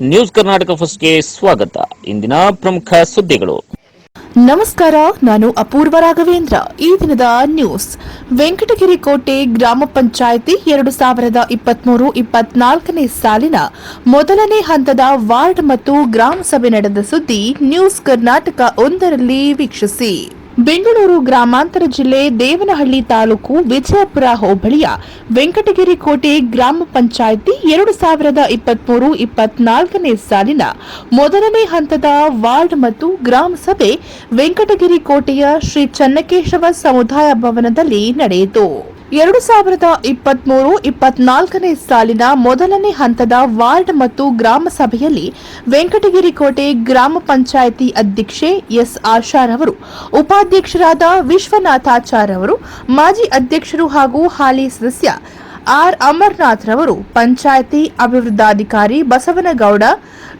News Karnataka ಫಸ್ಟ್ಗೆ ಸ್ವಾಗತ. ಇಂದಿನ ಪ್ರಮುಖ ಸುದ್ದಿಗಳು. ನಮಸ್ಕಾರ, ನಾನು ಅಪೂರ್ವ ರಾಘವೇಂದ್ರ. ಈ ದಿನದ ನ್ಯೂಸ್. ವೆಂಕಟಗಿರಿ ಕೋಟೆ ಗ್ರಾಮ ಪಂಚಾಯಿತಿ ಎರಡು ಸಾವಿರದ ಇಪ್ಪತ್ಮೂರು ಇಪ್ಪತ್ನಾಲ್ಕನೇ ಸಾಲಿನ ಮೊದಲನೇ ಹಂತದ ವಾರ್ಡ್ ಮತ್ತು ಗ್ರಾಮ ಸಭೆ ನಡೆದ ಸುದ್ದಿ ನ್ಯೂಸ್ ಕರ್ನಾಟಕ ಒಂದರಲ್ಲಿ ವೀಕ್ಷಿಸಿ. ಬೆಂಗಳೂರು ಗ್ರಾಮಾಂತರ ಜಿಲ್ಲೆ ದೇವನಹಳ್ಳಿ ತಾಲೂಕು ವಿಜಯಪುರ ಹೋಬಳಿಯ ವೆಂಕಟಗಿರಿ ಕೋಟೆ ಗ್ರಾಮ ಪಂಚಾಯಿತಿ ಎರಡು ಸಾವಿರದ ಇಪ್ಪತ್ಮೂರು ಇಪ್ಪತ್ನಾಲ್ಕನೇ ಸಾಲಿನ ಮೊದಲನೇ ಹಂತದ ವಾರ್ಡ್ ಮತ್ತು ಗ್ರಾಮ ಸಭೆ ವೆಂಕಟಗಿರಿ ಕೋಟೆಯ ಶ್ರೀ ಚನ್ನಕೇಶವ ಸಮುದಾಯ ಭವನದಲ್ಲಿ ನಡೆಯಿತು. ಎರಡು ಸಾವಿರದ ಇಪ್ಪತ್ಮೂರು ಇಪ್ಪತ್ನಾಲ್ಕನೇ ಸಾಲಿನ ಮೊದಲನೇ ಹಂತದ ವಾರ್ಡ್ ಮತ್ತು ಗ್ರಾಮ ಸಭೆಯಲ್ಲಿ ವೆಂಕಟಗಿರಿ ಕೋಟೆ ಗ್ರಾಮ ಪಂಚಾಯಿತಿ ಅಧ್ಯಕ್ಷೆ ಎಸ್ ಆಶಾರವರು ಉಪಾಧ್ಯಕ್ಷರಾದ ವಿಶ್ವನಾಥಾಚಾರ್ ಅವರು, ಮಾಜಿ ಅಧ್ಯಕ್ಷರು ಹಾಗೂ ಹಾಲಿ ಸದಸ್ಯ ಆರ್ ಅಮರ್ನಾಥ್ರವರು ಪಂಚಾಯಿತಿ ಅಭಿವೃದ್ಧಾಧಿಕಾರಿ ಬಸವನಗೌಡ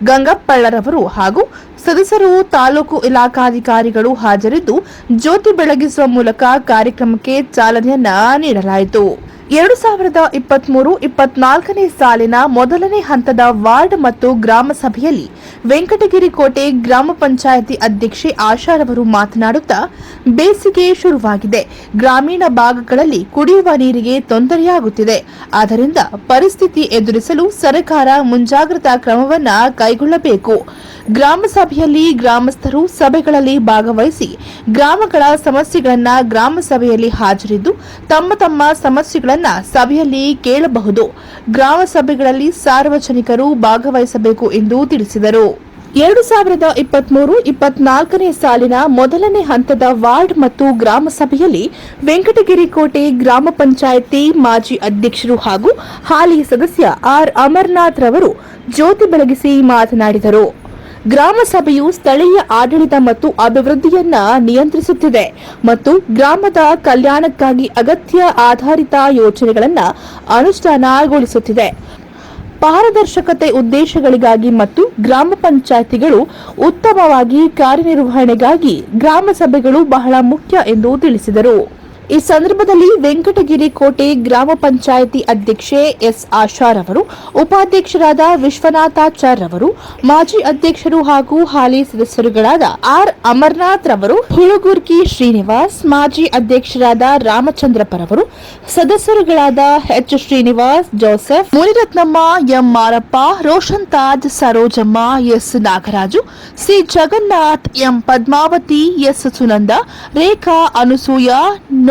ಗಂಗಪ್ಪಳ್ಳರವರು ಹಾಗೂ ಸದಸ್ಯರು ತಾಲೂಕು ಇಲಾಖಾಧಿಕಾರಿಗಳು ಹಾಜರಿದ್ದು ಜ್ಯೋತಿ ಬೆಳಗಿಸುವ ಮೂಲಕ ಕಾರ್ಯಕ್ರಮಕ್ಕೆ ಚಾಲನೆಯನ್ನ ನೀಡಲಾಯಿತು. ಎರಡು ಸಾವಿರದ ಇಪ್ಪತ್ಮೂರು ಇಪ್ಪತ್ನಾಲ್ಕನೇ ಸಾಲಿನ ಮೊದಲನೇ ಹಂತದ ವಾರ್ಡ್ ಮತ್ತು ಗ್ರಾಮ ಸಭೆಯಲ್ಲಿ ವೆಂಕಟಗಿರಿ ಕೋಟೆ ಗ್ರಾಮ ಪಂಚಾಯಿತಿ ಅಧ್ಯಕ್ಷೆ ಆಶಾರವರು ಮಾತನಾಡುತ್ತಾ ಬೇಸಿಗೆ ಶುರುವಾಗಿದೆ. ಗ್ರಾಮೀಣ ಭಾಗಗಳಲ್ಲಿ ಕುಡಿಯುವ ನೀರಿಗೆ ತೊಂದರೆಯಾಗುತ್ತಿದೆ. ಆದ್ದರಿಂದ ಪರಿಸ್ಥಿತಿ ಎದುರಿಸಲು ಸರ್ಕಾರ ಮುಂಜಾಗ್ರತಾ ಕ್ರಮವನ್ನು ಕೈಗೊಳ್ಳಬೇಕು. ಗ್ರಾಮ ಸಭೆಯಲ್ಲಿ ಗ್ರಾಮಸ್ಥರು ಸಭೆಗಳಲ್ಲಿ ಭಾಗವಹಿಸಿ ಗ್ರಾಮಗಳ ಸಮಸ್ಯೆಗಳನ್ನು ಗ್ರಾಮಸಭೆಯಲ್ಲಿ ಹಾಜರಿದ್ದು ತಮ್ಮ ತಮ್ಮ ಸಮಸ್ಯೆಗಳನ್ನು ಸಭೆಯಲ್ಲಿ ಕೇಳಬಹುದು. ಗ್ರಾಮ ಸಭೆಗಳಲ್ಲಿ ಸಾರ್ವಜನಿಕರು ಭಾಗವಹಿಸಬೇಕು ಎಂದು ತಿಳಿಸಿದರು. ಎರಡು ಸಾವಿರದ ಇಪ್ಪತ್ಮೂರು ಇಪ್ಪತ್ನಾಲ್ಕನೇ ಸಾಲಿನ ಮೊದಲನೇ ಹಂತದ ವಾರ್ಡ್ ಮತ್ತು ಗ್ರಾಮ ಸಭೆಯಲ್ಲಿ ವೆಂಕಟಗಿರಿ ಕೋಟೆ ಗ್ರಾಮ ಪಂಚಾಯಿತಿ ಮಾಜಿ ಅಧ್ಯಕ್ಷರು ಹಾಗೂ ಹಾಲಿ ಸದಸ್ಯ ಆರ್ ಅಮರ್ನಾಥ್ ರವರು ಜ್ಯೋತಿ ಬೆಳಗಿಸಿ ಮಾತನಾಡಿದರು. ಗ್ರಾಮ ಸಭೆಯು ಸ್ಥಳೀಯ ಆಡಳಿತ ಮತ್ತು ಅಭಿವೃದ್ಧಿಯನ್ನ ನಿಯಂತ್ರಿಸುತ್ತಿದೆ ಮತ್ತು ಗ್ರಾಮದ ಕಲ್ಯಾಣಕ್ಕಾಗಿ ಅಗತ್ಯ ಆಧಾರಿತ ಯೋಜನೆಗಳನ್ನು ಅನುಷ್ಠಾನಗೊಳಿಸುತ್ತಿದೆ. ಪಾರದರ್ಶಕತೆ ಉದ್ದೇಶಗಳಿಗಾಗಿ ಮತ್ತು ಗ್ರಾಮ ಪಂಚಾಯಿತಿಗಳು ಉತ್ತಮವಾಗಿ ಕಾರ್ಯನಿರ್ವಹಣೆಗಾಗಿ ಗ್ರಾಮ ಸಭೆಗಳು ಬಹಳ ಮುಖ್ಯ ಎಂದು ತಿಳಿಸಿದರು. ಈ ಸಂದರ್ಭದಲ್ಲಿ ವೆಂಕಟಗಿರಿ ಕೋಟೆ ಗ್ರಾಮ ಪಂಚಾಯಿತಿ ಅಧ್ಯಕ್ಷೆ ಎಸ್ ಆಶಾರ್ ಅವರು, ಉಪಾಧ್ಯಕ್ಷರಾದ ವಿಶ್ವನಾಥಾಚಾರ್ ಅವರು, ಮಾಜಿ ಅಧ್ಯಕ್ಷರು ಹಾಗೂ ಹಾಲಿ ಸದಸ್ಯರುಗಳಾದ ಆರ್ ಅಮರ್ನಾಥ್ ರವರು, ಹುಳುಗುರ್ಕಿ ಶ್ರೀನಿವಾಸ್, ಮಾಜಿ ಅಧ್ಯಕ್ಷರಾದ ರಾಮಚಂದ್ರಪ್ಪರವರು ಸದಸ್ಯರುಗಳಾದ H Srinivas, Joseph, Muniratnamma, M Marappa Roshan Taj Sarojamma, S Nagaraju, C Jagannath, M Padmavathi, S Sunanda, Rekha Anusuya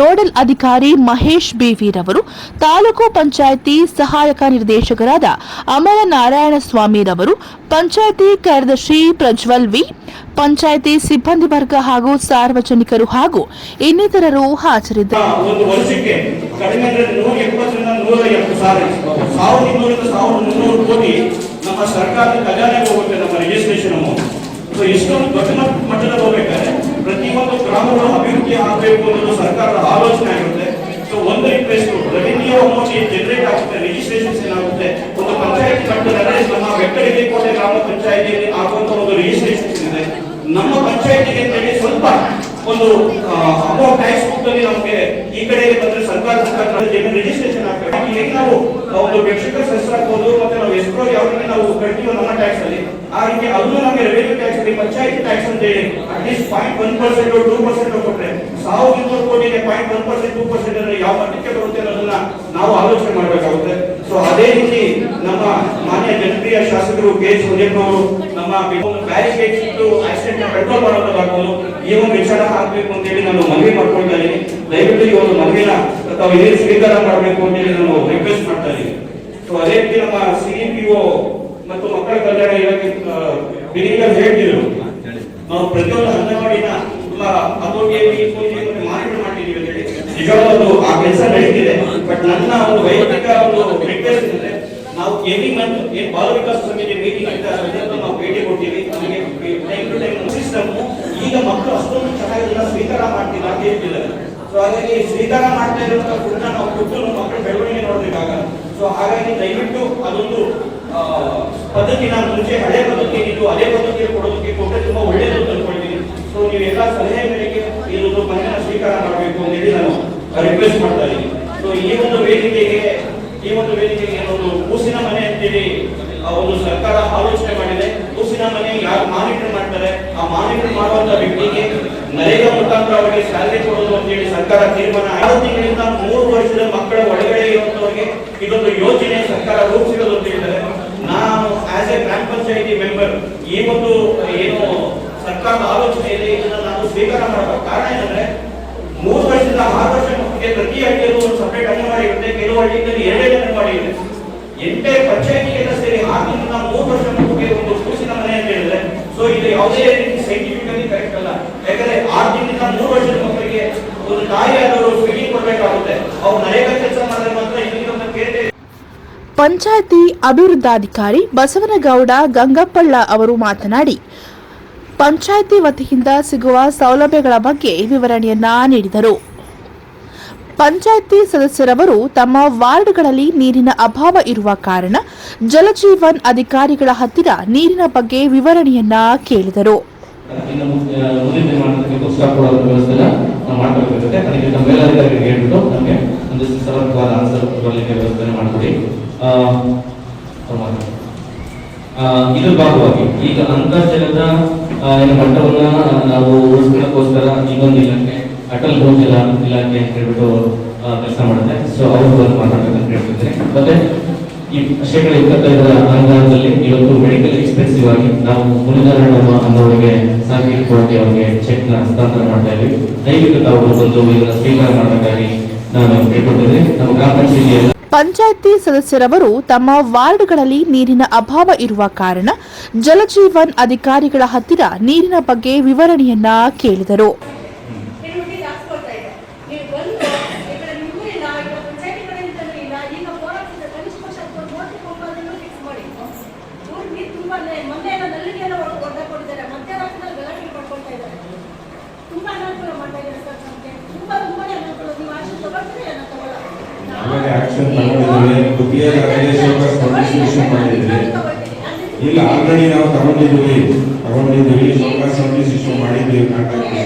nodal ಅಧಿಕಾರಿ ಮಹೇಶ್ ಬೇವಿರವರು ತಾಲೂಕು ಪಂಚಾಯಿತಿ ಸಹಾಯಕ ನಿರ್ದೇಶಕರಾದ ಅಮರ ನಾರಾಯಣ ಸ್ವಾಮಿರವರು ಪಂಚಾಯಿತಿ ಕಾರ್ಯದರ್ಶಿ ಪ್ರಜ್ವಲ್ ವಿ, ಪಂಚಾಯಿತಿ ಸಿಬ್ಬಂದಿ ವರ್ಗ ಹಾಗೂ ಸಾರ್ವಜನಿಕರು ಹಾಗೂ ಇನ್ನಿತರರು ಹಾಜರಿದ್ದರು. ಗ್ರಾಮಗಳು ಅಭಿವೃದ್ಧಿ ಆಗಬೇಕು ಅನ್ನೋದು ಸರ್ಕಾರದ ಆಲೋಚನೆ ಆಗುತ್ತೆ ಸೊ ಒಂದು ರಿಕ್ವೆಸ್ಟ್ ರೆವಿನ್ಯೂ ಅಮೌಂಟ್ ಜನರೇಟ್ ಆಗುತ್ತೆ ರಿಜಿಸ್ಟ್ರೇಷನ್ಸ್ ಏನಾಗುತ್ತೆ, ಒಂದು ಪಂಚಾಯತ್ ಮಟ್ಟದಲ್ಲಿ ನಮ್ಮ ಬೆಟ್ಟಗಿರಿ ಕೋಟೆ ಗ್ರಾಮ ಪಂಚಾಯತಿಯಲ್ಲಿ ಆಗುವಂತ ಒಂದು ರಿಜಿಸ್ಟ್ರೇಷನ್ಸ್ ಇದೆ. ನಮ್ಮ ಪಂಚಾಯತಿಗೆ ಸ್ವಲ್ಪ ಒಂದು ಅಮೌಂಟ್ ಟ್ಯಾಕ್ಸ್ ನಮಗೆ ಈ ಕಡೆಗೆ ಸರ್ಕಾರ ರಿಜಿಸ್ಟ್ರೇಷನ್ ಆಗ್ಬೇಕು ಈಗ ನಾವು ಒಂದು ವ್ಯಕ್ತಿಗತ ಸೆಸ್ ಹಾಕ್ಬೋದು, ಮತ್ತೆ ನಾವು ಎಸ್ಕ್ರೋ ಯಾವ ನಾವು ಕಟ್ತೀವೋ ನಮ್ಮ ಟ್ಯಾಕ್ಸ್ ಅಲ್ಲಿ, ಆ ರೀತಿ ಅದು ನಮಗೆ ರೆವೆನ್ಯೂ ಟ್ಯಾಕ್ಸ್ ಅಲ್ಲಿ, ಪಂಚಾಯತಿ ಟ್ಯಾಕ್ಸ್ ಅಂತ ಹೇಳಿ at least point one percent two percent ಕೊಟ್ಟರೆ ಸಾವಿರದ ಇನ್ನೂರು ಕೋಟಿಗೆ point one percent two percent ಅಂದ್ರೆ ಯಾವ ಮಟ್ಟಕ್ಕೆ ಬರುತ್ತೆ ಅನ್ನೋದನ್ನ ನಾವು ಆಲೋಚನೆ ಮಾಡಬೇಕಾಗುತ್ತೆ. ಸೊ ಅದೇ ರೀತಿ ನಮ್ಮ ಮಾನ್ಯ ಜನಪ್ರಿಯ ಶಾಸಕರು ಕೆ ಎಸ್ ಅವರು ನಮ್ಮ ಬ್ಯಾರಿಕೇಡ್ಸ್ ಇಟ್ಟು ಆಕ್ಸಿಡೆಂಟ್ ಕಂಟ್ರೋಲ್ ಮಾಡೋದಾಗ್ಬೋದು ಈ ಒಂದು ವಿಚಾರ ಹಾಕ್ಬೇಕು ಅಂತ ಹೇಳಿ ನಾನು ಮನವಿ ಮಾಡ್ಕೊಳ್ತಾ ಇದ್ದೀನಿ. ದಯವಿಟ್ಟು ಈ ಒಂದು ಮನವಿನ ತಾವು ಏನ್ ಸ್ವೀಕಾರ ಮಾಡಬೇಕು ಅಂತ ಹೇಳಿ ನಾನು ರಿಕ್ವೆಸ್ಟ್ ಮಾಡ್ತಾ ಇದ್ದೀನಿ. ಸೊ ಅದೇ ರೀತಿ ನಮ್ಮ ಸಿಇಪಿಒ ಮತ್ತು ಮಕ್ಕಳ ಕಲ್ಯಾಣ ಇಲಾಖೆ ಬಿಡಿಗಳು ಹೇಳ್ತಿದ್ರು. ನಾವು ಪ್ರತಿಯೊಂದು ಅಂಗನವಾಡಿನ ತುಂಬ ಹತೋಟಿಯಲ್ಲಿ ಮತ್ತೆ ಮಾನಿಟರ್ ಮಾಡ್ತಿದ್ದೀವಿ ಅಂತ ಹೇಳಿ. ನಿಜವಾಗ್ಲೂ ಆ ಕೆಲಸ ನಡೀತಿದೆ. ಬಟ್ ನನ್ನ ಒಂದು ವೈಯಕ್ತಿಕ ಒಂದು ರಿಕ್ವೆಸ್ಟ್ ಅಂದ್ರೆ ನಾವು ಎನಿ ಮಂತ್ ಏನ್ ಬಾಲ ವಿಕಾಸ ಸಮಿತಿ ಮೀಟಿಂಗ್ ಅಂತ ನಾವು ಭೇಟಿ ಕೊಡ್ತೀವಿ. ನಮಗೆ ಟೈಮ್ ಟು ಟೈಮ್ ಸಿಸ್ಟಮ್ ಈಗ ಮಕ್ಕಳು ಅಷ್ಟೊಂದು ಚೆನ್ನಾಗಿಲ್ಲ ಸ್ವೀಕಾರ ಮಾಡ್ತಿಲ್ಲ ಅಂತ ಹೇಳ್ತಿದ್ದಾರೆ. ಸೊ ಹಾಗಾಗಿ ಸ್ವೀಕಾರ ಮಾಡ್ತಾ ಇರುವಂತಹ ಕೂಡ ನಾವು ಕೊಟ್ಟು ನಮ್ಮ ಮಕ್ಕಳ ಬೆಳವಣಿಗೆ ನೋಡ್ಬೇಕಾಗ ಸೊ ಹಾಗಾಗಿ ದಯವಿಟ್ಟು ಅದೊಂದು ಪದ್ಧತಿ ನಾನು ಮುಂಚೆ ಹಳೆ ಪದ್ಧತಿ ಏನಿತ್ತು, ಅದೇ ಪದ್ಧತಿಯಲ್ಲಿ ಕೊಡೋದಕ್ಕೆ ಕೊಟ್ಟರೆ ತುಂಬಾ ಒಳ್ಳೆಯದು ಅಂತ ಅನ್ಕೊಳ್ತೀನಿ. ಸೊ ನೀವೆಲ್ಲ ಸಲಹೆ ಮೇರೆಗೆ ಇದೊಂದು ಮನೆಯ ಸ್ವೀಕಾರ ಮಾಡಬೇಕು ಅಂತ ಹೇಳಿ ನಾನು ರಿಕ್ವೆಸ್ಟ್ ಮಾಡ್ತಾ ಇದ್ದೀನಿ. ಸೊ ಈ ಒಂದು ವೇದಿಕೆಗೆ, ಈ ಒಂದು ವೇದಿಕೆಗೆ ಒಂದು ಕೂಸಿನ ಮನೆ ಅಂತೇಳಿ ಒಂದು ಸರ್ಕಾರ ಆಲೋಚನೆ ಮಾಡಿದೆ. ಕೂಸಿನ ಮನೆ ಯಾರು ಮಾನಿಟರ್ ಮಾಡ್ತಾರೆ, ಆ ಮಾನಿಟರ್ ಮಾಡುವಂತ ವ್ಯಕ್ತಿಗೆ ನರೇಗಾ ಮುಖಾಂತರ ಅವರಿಗೆ ಸ್ಯಾಲರಿ ಕೊಡೋದು ಅಂತೇಳಿ ಸರ್ಕಾರ ತೀರ್ಮಾನ ಆರು ತಿಂಗಳಿಂದ ಮೂರು ವರ್ಷದ ಮಕ್ಕಳ ಒಳಗಡೆ ಇರುವಂತವರಿಗೆ ಇದೊಂದು ಯೋಜನೆ ಸರ್ಕಾರ ರೂಪಿಸಿರೋದು ಅಂತ ಹೇಳಿದರೆ ನಾನು ಆಸ್ ಎ ಗ್ರಾಮ ಪಂಚಾಯಿತಿ ಮೆಂಬರ್ ಈ ಒಂದು, ಏನು ಸರ್ಕಾರದ ಆಲೋಚನೆಯಲ್ಲಿ ಇದೆ, ಇದನ್ನ ನಾನು ಸ್ವೀಕಾರ ಮಾಡಬೇಕು. ಕಾರಣ ಏನಂದ್ರೆ, ಮೂರು ವರ್ಷದಿಂದ ಆರು ವರ್ಷ ಮಕ್ಕಳಿಗೆ ಪ್ರತಿ ಹಳ್ಳಿಯಲ್ಲೂ ಒಂದು ಸಪರೇಟ್ ಅಂಗನವಾಡಿ ಇರುತ್ತೆ. ಕೆಲವು ಹಳ್ಳಿಗಳಲ್ಲಿ ಎರಡೇ ಅಂಗನವಾಡಿ ಇದೆ. ಎಂಟೇ ಪಂಚಾಯಿತಿಗೆಲ್ಲ ಸೇರಿ ಆರರಿಂದ ಮೂರು ವರ್ಷ ಮಕ್ಕಳಿಗೆ ಒಂದು ಕೂಸಿನ ಮನೆ ಅಂತ ಹೇಳಿದ್ರೆ ಸೊ ಇದು ಯಾವುದೇ ರೀತಿ ಸೈಂಟಿಫಿಕಲಿ ಕರೆಕ್ಟ್ ಅಲ್ಲ. ಯಾಕಂದ್ರೆ ಆರು ತಿಂಗಳಿಂದ ಮೂರು ವರ್ಷದ ಮಕ್ಕಳಿಗೆ ಪಂಚಾಯಿತಿ ಅಭಿವೃದ್ಧಾಧಿಕಾರಿ ಬಸವನಗೌಡ ಗಂಗಪ್ಪಳ್ಳ ಅವರು ಮಾತನಾಡಿ, ಪಂಚಾಯಿತಿ ವತಿಯಿಂದ ಸಿಗುವ ಸೌಲಭ್ಯಗಳ ಬಗ್ಗೆ ವಿವರಣೆಯನ್ನ ನೀಡಿದರು. ಪಂಚಾಯಿತಿ ಸದಸ್ಯರವರು ತಮ್ಮ ವಾರ್ಡ್ಗಳಲ್ಲಿ ನೀರಿನ ಅಭಾವ ಇರುವ ಕಾರಣ ಜಲಜೀವನ್ ಅಧಿಕಾರಿಗಳ ಹತ್ತಿರ ನೀರಿನ ಬಗ್ಗೆ ವಿವರಣೆಯನ್ನ ಕೇಳಿದರು. ಇನ್ನು ಮುಂದೆ ಮುಂದಿನ ದಿನಮಾನಕ್ಕೆ ಪುಸ್ತಕ ಕೊಡೋದ್ರ ವ್ಯವಸ್ಥೆ ನಾವು ಮಾಡಬೇಕಾಗುತ್ತೆ. ಅದಕ್ಕೆ ನಮ್ಮ ಮೇಲಧಿಕಾರಿಗೆ ಹೇಳ್ಬಿಟ್ಟು ನಮಗೆ ಒಂದು ಸರಳವಾದ ಆನ್ಸರ್ ಬರಲಿಕ್ಕೆ ವ್ಯವಸ್ಥೆ ಮಾಡಿಕೊಡಿ ಇದ್ರ ಭಾಗವಾಗಿ ಈಗ ಅಂತರ್ಜಲದ ಮಟ್ಟವನ್ನ ನಾವು ಉಳಿಸ್ಕೊಳ್ಳೋಕ್ಕೋಸ್ಕರ ಇನ್ನೊಂದು ಇಲಾಖೆ, ಅಟಲ್ ಭೂಜಲ ಇಲಾಖೆ ಅಂತ ಹೇಳ್ಬಿಟ್ಟು ಕೆಲಸ ಮಾಡುತ್ತೆ. ಸೊ ಅವರು ಮಾತಾಡ್ಬೇಕಂತ ಹೇಳ್ತಿದ್ರೆ ಮತ್ತೆ ಶೇಕಡ ಇಪ್ಪತ್ತೈದರ ಅನುದಾನದಲ್ಲಿ ಇವತ್ತು ಮೆಡಿಕಲ್ ಎಕ್ಸ್ಪೆನ್ಸಿವ್ ಆಗಿ ನಾವು ಮುನಿನಾರಾಯಣಮ್ಮ ಅನ್ನೋರಿಗೆ ಸಾಕಿ ಕೋಟಿ ಅವರಿಗೆ ಚೆಕ್ನ ಹಸ್ತಾಂತರ ಮಾಡ್ತಾ ಇದ್ವಿ. ದಯವಿಟ್ಟು ತಾವು ಬಂದು ಇದನ್ನ ಸ್ವೀಕಾರ ಮಾಡಬೇಕಾಗಿ ನಾನು ಕೇಳ್ಕೊಂಡಿದ್ದೆ ನಮ್ಮ ಗ್ರಾಮ ಪಂಚಾಯಿತಿ ಸದಸ್ಯರವರು ತಮ್ಮ ವಾರ್ಡ್ಗಳಲ್ಲಿ ನೀರಿನ ಅಭಾವ ಇರುವ ಕಾರಣ ಜಲಜೀವನ್ ಅಧಿಕಾರಿಗಳ ಹತ್ತಿರ ನೀರಿನ ಬಗ್ಗೆ ವಿವರಣೆಯನ್ನ ಕೇಳಿದರು ಕೆಲವೊಂದಿಗೆ ಹಾಕ್ಸ್ಕೊಳ್ತಾ ಇದೆ ನೀವು ಬಂದು ಈ ಕಡೆ ನಿಮಗೂ ಇಲ್ಲ ಈಗ ಪಂಚಾಯತಿ ಕಡೆಯಿಂದಲೂ ಇಲ್ಲ ಈಗ ಹೋರಾಟದ ಕನಿಷ್ಠ ಪಕ್ಷ ಒಂದು ಮೂವತ್ತು ಕೊಂಬನ್ನು ಫಿಕ್ಸ್ ಮಾಡಿ ಊರು ನೀರು ತುಂಬಾ ಮೊನ್ನೆ ಎಲ್ಲ ನಲ್ಲಿಗೆಲ್ಲ ಒಡ್ಡ ಕೊಟ್ಟಿದ್ದಾರೆ ಮಧ್ಯರಾತ್ರಿಯಲ್ಲಿ ಗಲಾಟೆ ಮಾಡ್ಕೊಳ್ತಾ ಇದ್ದಾರೆ ತುಂಬಾ ಅನಾನುಕೂಲ ಮಾಡ್ತಾ ಇದ್ದಾರೆ ಸರ್ ನಮಗೆ ತುಂಬಾ ತುಂಬಾನೇ ಅನಾನುಕೂಲ ನೀವು ಆಕ್ಷನ್ ತಗೊಳ್ತೀರಿ ಏನೋ ತಗೊಳ್ಳ ಆಮೇಲೆ ಆಕ್ಷನ್ ತಗೊಂಡಿದ್ದೀವಿ. ಆದೇಶ ನೋಟಿಸ್ ಮಾಡಿದ್ವಿ. ಇಲ್ಲ ಆಲ್ರೆಡಿ ನಾವು ತಗೊಂಡಿದ್ದೀವಿ. ತಗೊಂಡಿದ್ದೀವಿ. ಶೋಕಾಸ್ ನೋಟಿಸ್ ಇಶ್ಯೂ ಮಾಡಿದ್ದೀವಿ ಕಾಂಟ್ರಾಕ್ಟ್ಗೆ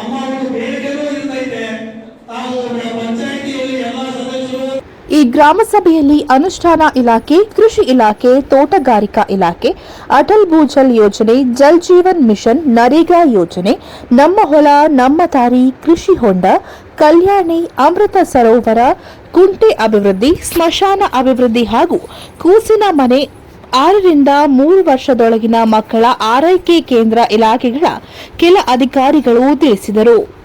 ಅಮ್ಮ ಅವರು ಒಂದು ಒಂದು ಬೇಡಿಕೆನೂ ಇರ್ತೈತೆ ತಾವು ಪಂಚಾಯತಿಯಲ್ಲಿ ಎಲ್ಲ ಸದಸ್ಯರು ಈ ಗ್ರಾಮ ಸಭೆಯಲ್ಲಿ ಅನುಷ್ಠಾನ ಇಲಾಖೆ, ಕೃಷಿ ಇಲಾಖೆ, ತೋಟಗಾರಿಕಾ ಇಲಾಖೆ, ಅಟಲ್ ಭೂಜಲ್ ಯೋಜನೆ, ಜಲ್ ಜೀವನ್ ಮಿಷನ್, ನರೇಗಾ ಯೋಜನೆ, ನಮ್ಮ ಹೊಲ, ನಮ್ಮ ತಾರಿ ಕೃಷಿ ಹೊಂಡ, ಕಲ್ಯಾಣಿ, ಅಮೃತ ಸರೋವರ, ಕುಂಟೆ ಅಭಿವೃದ್ಧಿ, ಸ್ಮಶಾನ ಅಭಿವೃದ್ಧಿ ಹಾಗೂ ಕೂಸಿನ ಮನೆ ಆರರಿಂದ ಮೂರು ವರ್ಷದೊಳಗಿನ ಮಕ್ಕಳ ಆರೈಕೆ ಕೇಂದ್ರ ಇಲಾಖೆಗಳ ಕೆಲ ಅಧಿಕಾರಿಗಳು ತಿಳಿಸಿದರು.